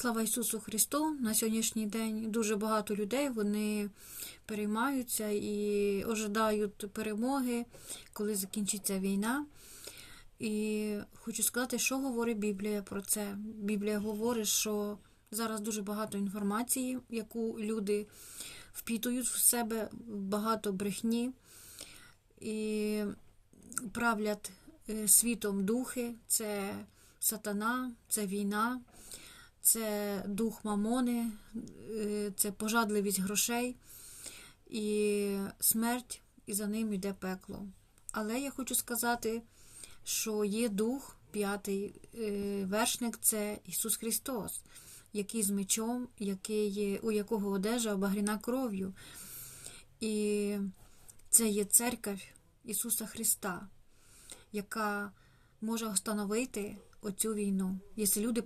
Слава Ісусу Христу! На сьогоднішній день дуже багато людей вони переймаються і ожидають перемоги, коли закінчиться війна. І хочу сказати, що говорить Біблія про це. Біблія говорить, що зараз дуже багато інформації, яку люди впітують в себе, багато брехні і правлять е, світом духи, це сатана, це війна, це дух мамони, е, це пожадливість грошей і смерть, і за ним йде пекло. Але я хочу сказати, що є дух, п'ятий е, вершник це Ісус Христос, який з мечом, який, у якого одежа обагріна кров'ю. І це є церква Ісуса Христа, яка може встановити оцю війну. Якщо люди